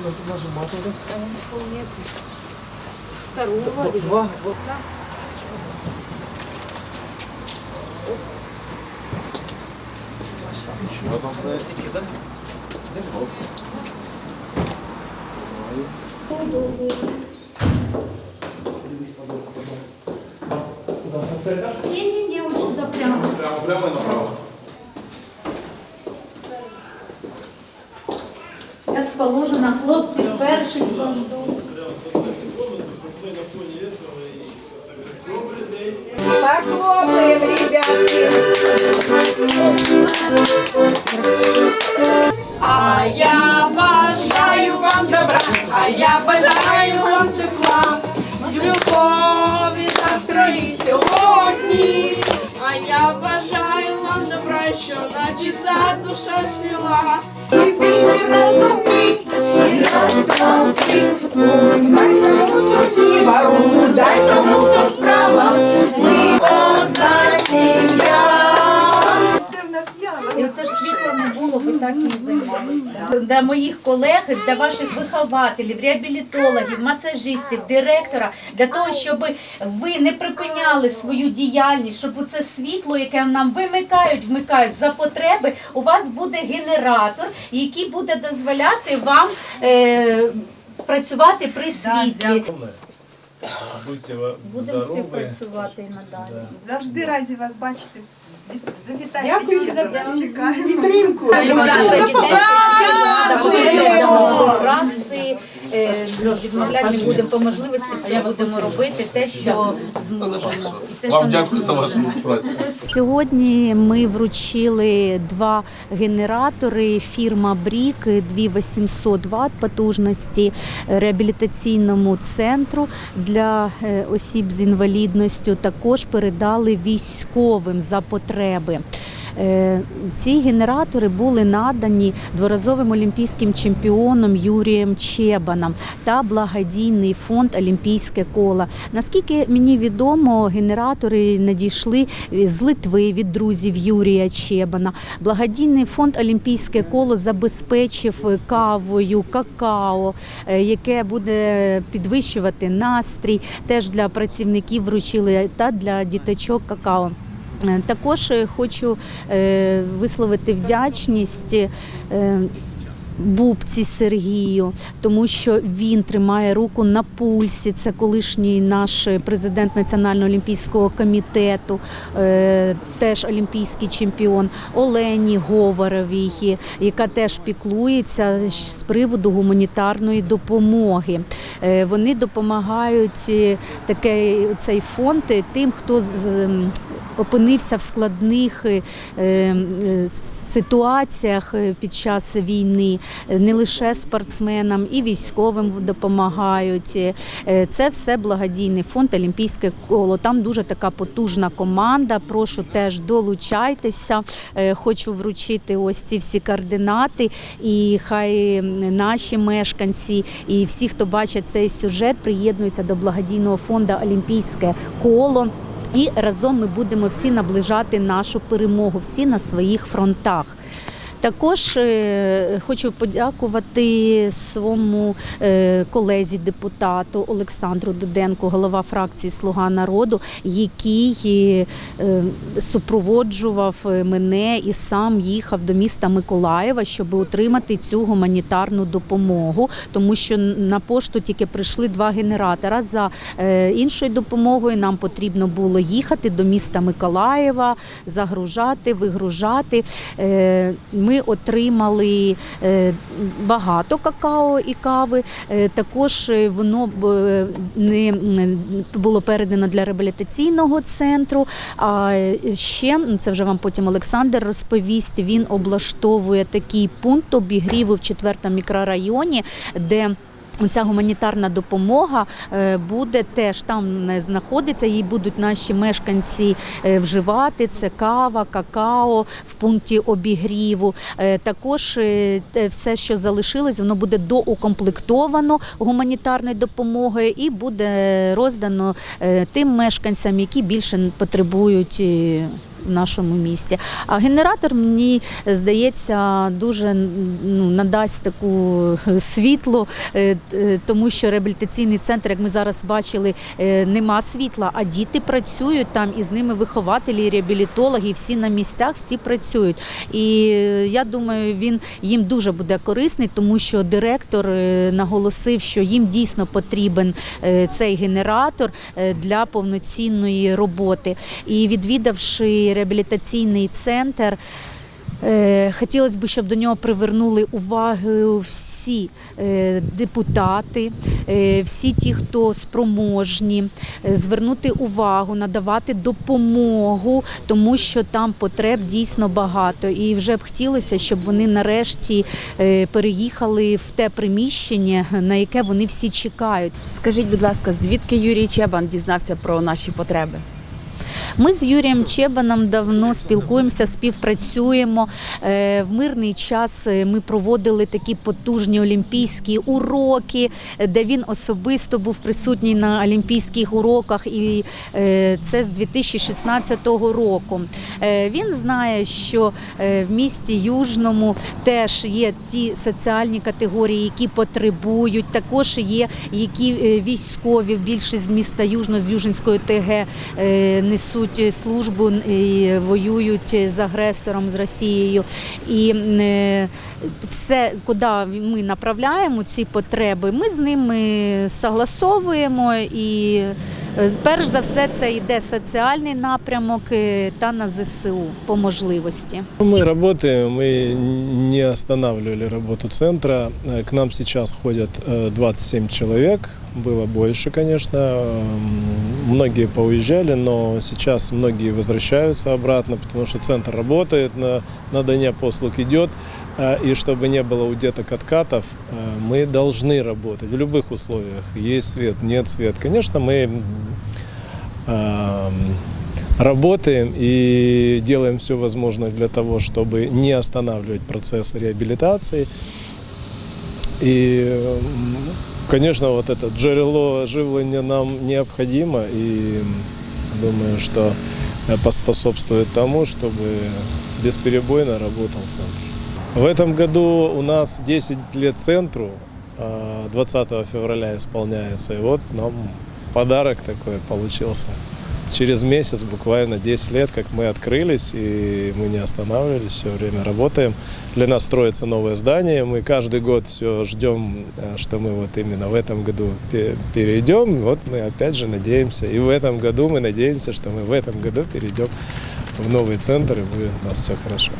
Женщина тут даже матовая. Второго. Два. Вот так. Еще там проект. Да? Не-не-не, вот сюда прямо. Прямо, прямо направо. Як положено, хлопці кладуть. Похлопаем, ребятки. А я бажаю вам добра, а я бажаю вам тепла, любові так і займалися. Для моїх колег, для ваших вихователів, реабілітологів, масажистів, директора, для того, щоб ви не припиняли свою діяльність, щоб це світло, яке нам вимикають, вмикають за потреби, у вас буде генератор, який буде дозволяти вам е, працювати при світлі. Будьте Будемо здорові. співпрацювати і надалі. Завжди раді вас бачити. Завітайте Дякую ще за до нас. Чекаємо. Підтримку. фракції. Е, Відмовляти не будемо по можливості, все будемо робити те, що зможемо. І те, що Вам не дякую за вашу працю. Сьогодні ми вручили два генератори фірма Брік 2800 Вт потужності реабілітаційному центру для е, осіб з інвалідністю. Також передали військовим за потреби. Е, Ці генератори були надані дворазовим олімпійським чемпіоном Юрієм Чебаном та благодійний фонд Олімпійське коло. Наскільки мені відомо, генератори надійшли з Литви від друзів Юрія Чебана. Благодійний фонд Олімпійське коло забезпечив кавою, какао, е, яке буде підвищувати настрій. Теж для працівників вручили та для діточок какао. Е, Також е, хочу е, висловити вдячність. Бубці Сергію, тому що він тримає руку на пульсі. Це колишній наш президент Національного олімпійського комітету, теж олімпійський чемпіон Олені Говоровій, яка теж піклується з приводу гуманітарної допомоги. Вони допомагають таке цей фонд тим, хто опинився в складних е, е, ситуаціях е, під час війни, не лише спортсменам, і військовим допомагають. Це все благодійний фонд Олімпійське коло. Там дуже така потужна команда. Прошу теж долучайтеся. Хочу вручити ось ці всі координати. І хай наші мешканці і всі, хто бачить цей сюжет, приєднуються до благодійного фонду Олімпійське коло. І разом ми будемо всі наближати нашу перемогу, всі на своїх фронтах. Також е, хочу подякувати своєму е, колезі депутату Олександру Дуденку, голова фракції Слуга народу, який е, супроводжував мене і сам їхав до міста Миколаєва, щоб отримати цю гуманітарну допомогу, тому що на пошту тільки прийшли два генератора. За іншою допомогою нам потрібно було їхати до міста Миколаєва, загружати, вигружати. Е, Ми отримали е, багато какао і кави. Е, Також е, воно не було передано для реабілітаційного центру. А ще це вже вам потім Олександр розповість. Він облаштовує такий пункт обігріву в четвертому мікрорайоні, де Ця гуманітарна допомога е, буде теж там е, знаходиться. Її будуть наші мешканці е, вживати. Це кава, какао в пункті обігріву. Також все, що залишилось, воно буде доукомплектовано гуманітарною допомогою і буде роздано тим мешканцям, які більше потребують в нашому місті. А генератор мені здається дуже ну, надасть таку е, світло, е, е, тому що реабілітаційний центр, як ми зараз бачили, нема світла, а діти працюють там, і з ними вихователі, реабілітологи, всі на місцях, всі працюють. І я думаю, він їм дуже буде корисний, тому що директор наголосив, що їм дійсно потрібен цей генератор для повноцінної роботи. І відвідавши реабілітаційний центр. Е, Хотілося б, щоб до нього привернули увагу всі е, депутати, е, всі ті, хто спроможні, звернути увагу, надавати допомогу, тому що там потреб дійсно багато. І вже б хотілося, щоб вони нарешті переїхали в те приміщення, на яке вони всі чекають. Скажіть, будь ласка, звідки Юрій Чебан дізнався про наші потреби? Ми з Юрієм Чебаном давно спілкуємося, співпрацюємо. Е, В мирний час е, ми проводили такі потужні олімпійські уроки, е, де він особисто був присутній на олімпійських уроках, і це з 2016 року. Він знає, що в місті Южному теж є ті соціальні категорії, які потребують. Також є які військові, більшість з міста Южно, з Южинської ТГ е, несуть службу і воюють з агресором з Росією. І е, все, куди ми направляємо ці потреби, ми з ними согласовуємо і е, перш за все це йде соціальний напрямок е, та на ЗСУ по можливості. Мы работаем, мы не останавливали работу центра. Э, К нам сейчас ходят э, 27 человек. Было больше, конечно. Многие поуезжали, но сейчас многие возвращаются обратно, потому что центр работает, на, надание послуг идет. Э, И чтобы не было у деток откатов, э, мы должны работать в любых условиях. Есть свет, нет свет. Конечно, мы эм, работаем и делаем все возможное для того, чтобы не останавливать процесс реабилитации. И, конечно, вот это джерело оживления нам необходимо, и думаю, что э, поспособствует тому, чтобы бесперебойно работал центр. В этом году у нас 10 лет центру, а 20 февраля исполняется, и вот нам подарок такой получился. Через месяц, буквально 10 лет, как мы открылись, и мы не останавливались, все время работаем. Для нас строится новое здание, мы каждый год все ждем, э, что мы вот именно в этом году пе- перейдем. Вот мы опять же надеемся, и в этом году мы надеемся, что мы в этом году перейдем в новый центр, и будет у нас все хорошо.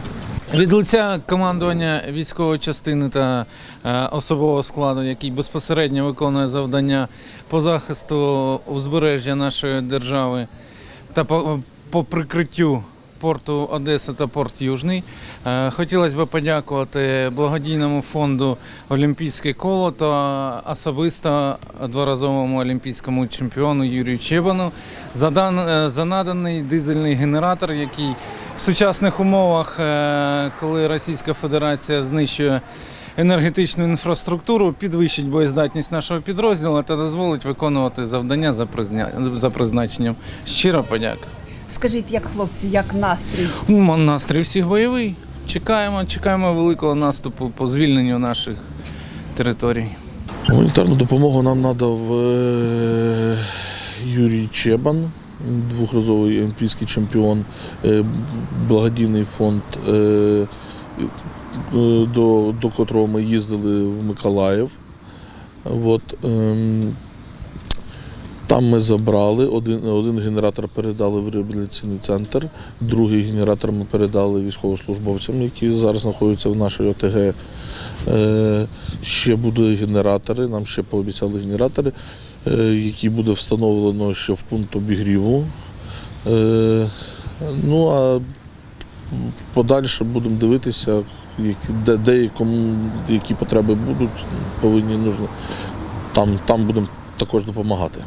Від лиця командування військової частини та е, особового складу, який безпосередньо виконує завдання по захисту узбережжя нашої держави та по, по прикриттю порту Одеса та порт Южний, е, хотілося б подякувати благодійному фонду Олімпійське коло та особисто дворазовому олімпійському чемпіону Юрію Чебану за, дан, е, за наданий дизельний генератор, який в сучасних умовах, е, коли Російська Федерація знищує енергетичну інфраструктуру, підвищить боєздатність нашого підрозділу та дозволить виконувати завдання за, призначенням. Щира подяка. Скажіть, як хлопці, як настрій? Ну, Настрій всіх бойовий. Чекаємо, чекаємо великого наступу по звільненню наших територій. Гуманітарну допомогу нам надав е, Юрій Чебан, двохразовий олімпійський чемпіон, е, благодійний фонд, е, до, до котрого ми їздили в Миколаїв. От, ем, там ми забрали, один, один генератор передали в реабілітаційний центр, другий генератор ми передали військовослужбовцям, які зараз знаходяться в нашій ОТГ. Е, ще будуть генератори, нам ще пообіцяли генератори, е, які буде встановлено ще в пункт обігріву. Е, ну а подальше будемо дивитися, де, де кому, які потреби будуть, повинні нужно. Там, там будемо також допомагати.